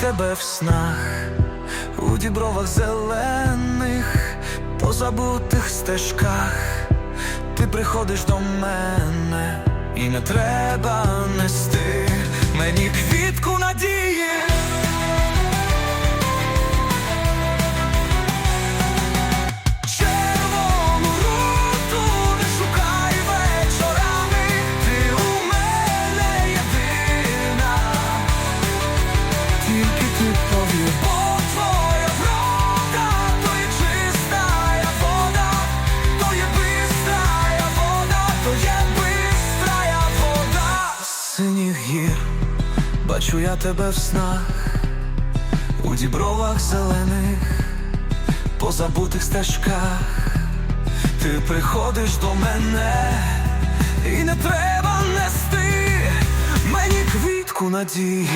Тебе в снах, у дібровах зелених, по забутих стежках, ти приходиш до мене, і не треба є бистрая вода. Синіх гір, бачу я тебе в снах, у дібровах зелених, по забутих стежках. Ти приходиш до мене, і не треба нести мені квітку надії.